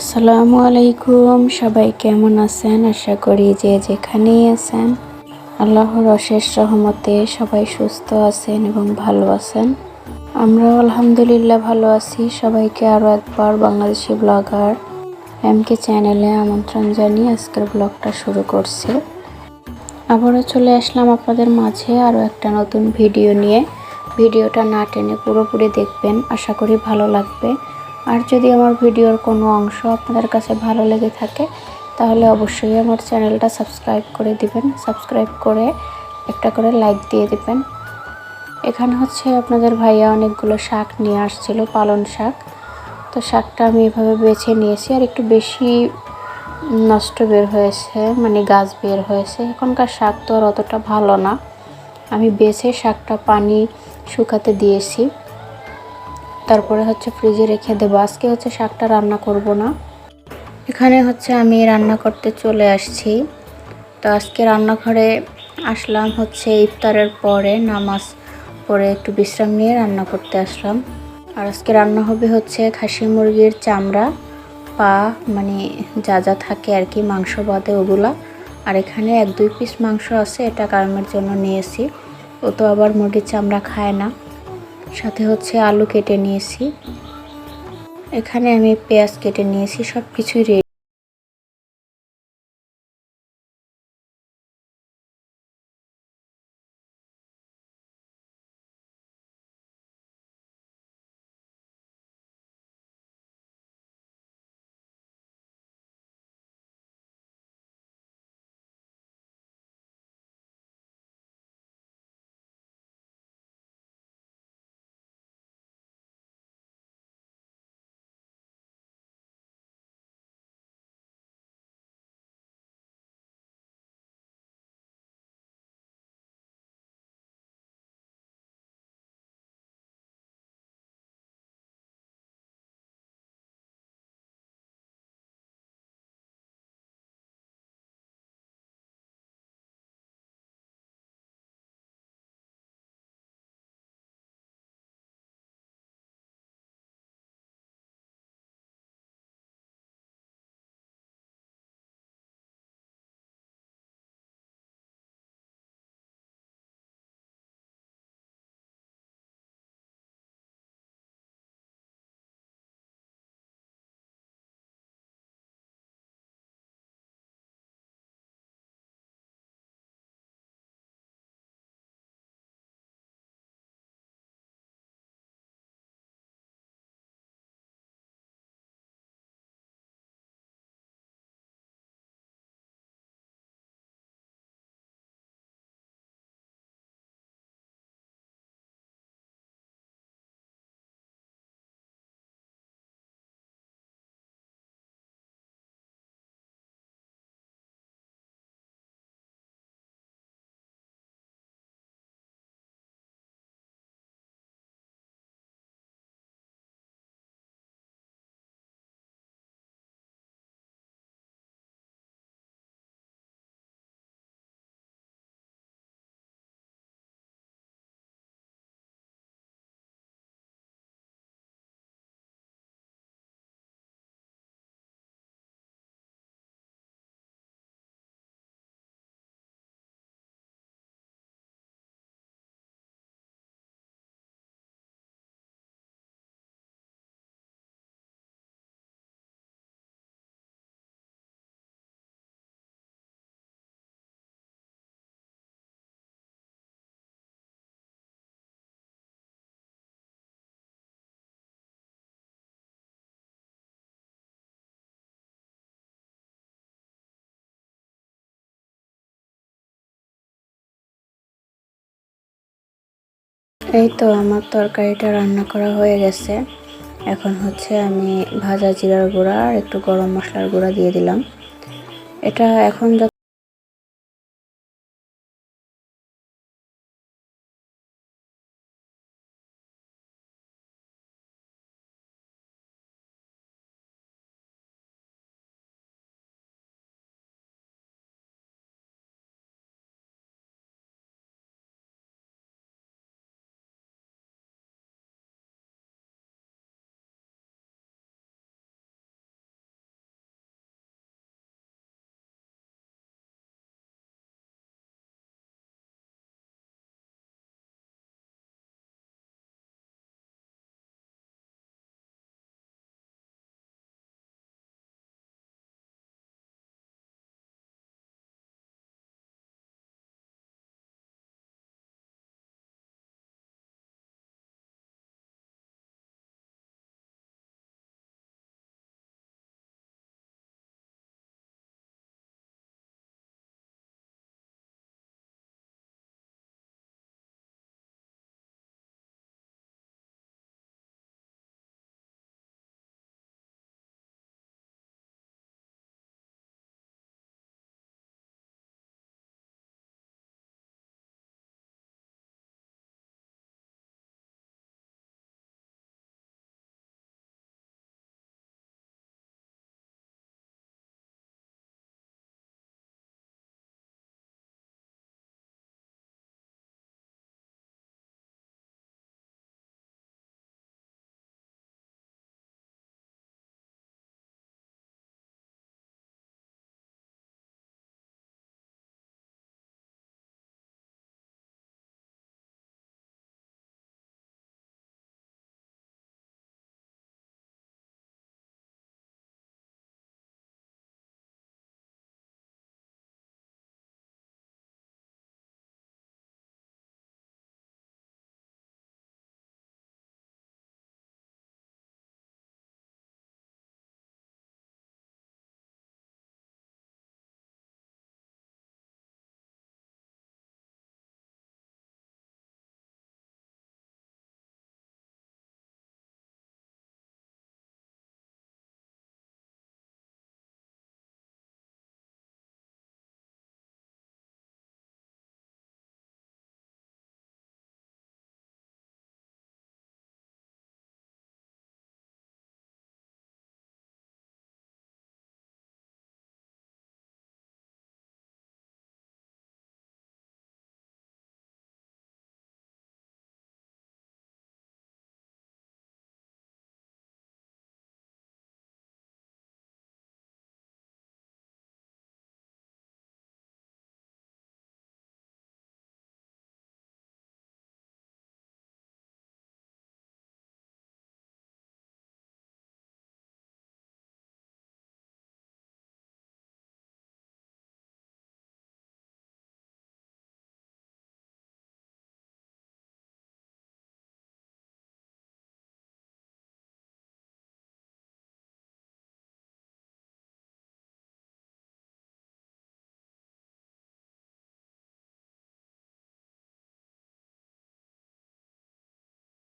আসসালামু আলাইকুম। সবাই কেমন আছেন? আশা করি যে যেখানেই আছেন, আল্লাহর অশেষ রহমতে সবাই সুস্থ আছেন এবং ভালো আছেন। আমরাও আলহামদুলিল্লাহ ভালো আছি। সবাইকে আরও একবার বাংলাদেশি ব্লগার এমকে চ্যানেলে আমন্ত্রণ জানিয়ে আজকের ব্লগটা শুরু করছে। আবারও চলে আসলাম আপনাদের মাঝে আরও একটা নতুন ভিডিও নিয়ে। ভিডিওটা না টেনে পুরোপুরি দেখবেন। আশা করি ভালো লাগবে। আর যদি আমার ভিডিওর কোনো অংশ আপনাদের কাছে ভালো লেগে থাকে, তাহলে অবশ্যই আমার চ্যানেলটা সাবস্ক্রাইব করে দিবেন। সাবস্ক্রাইব করে একটা করে লাইক দিয়ে দিবেন। এখানে হচ্ছে আপনাদের ভাইয়া অনেকগুলো শাক নিয়ে আসছিল, পালন শাক। তো শাকটা আমি এভাবে বেছে নিয়েছি, আর একটু বেশি নষ্ট বের হয়েছে মানে গাছ বের হয়েছে। এখনকার শাক তো আর অতটা ভালো না। আমি বেছে শাকটা পানি শুকাতে দিয়েছি। তারপরে হচ্ছে ফ্রিজে রেখে দেবো। আজকে হচ্ছে শাকটা রান্না করব না। এখানে হচ্ছে আমি রান্না করতে চলে আসছি। তো আজকে রান্নাঘরে আসলাম হচ্ছে ইফতারের পরে, নামাজ পরে একটু বিশ্রাম নিয়ে রান্না করতে আসলাম। আর আজকে রান্না হবে হচ্ছে খাসি মুরগির চামড়া, পা মানে যা যা থাকে আর কি, মাংস বাদে ওগুলা। আর এখানে এক দুই পিস মাংস আছে, এটা কারমের জন্য নিয়েছি। ও তো আবার মুরগির চামড়া খায় না। সাথে হচ্ছে আলু কেটে নিয়েছি। এখানে আমি পেঁয়াজ কেটে নিয়েছি সব কিছুই রেডি এই তো আমার তরকারিটা রান্না করা হয়ে গেছে। এখন হচ্ছে আমি ভাজা জিরার গুঁড়া আর একটু গরম মশলার গুঁড়া দিয়ে দিলাম। এটা এখন আল্লাহ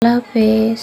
হাফেজ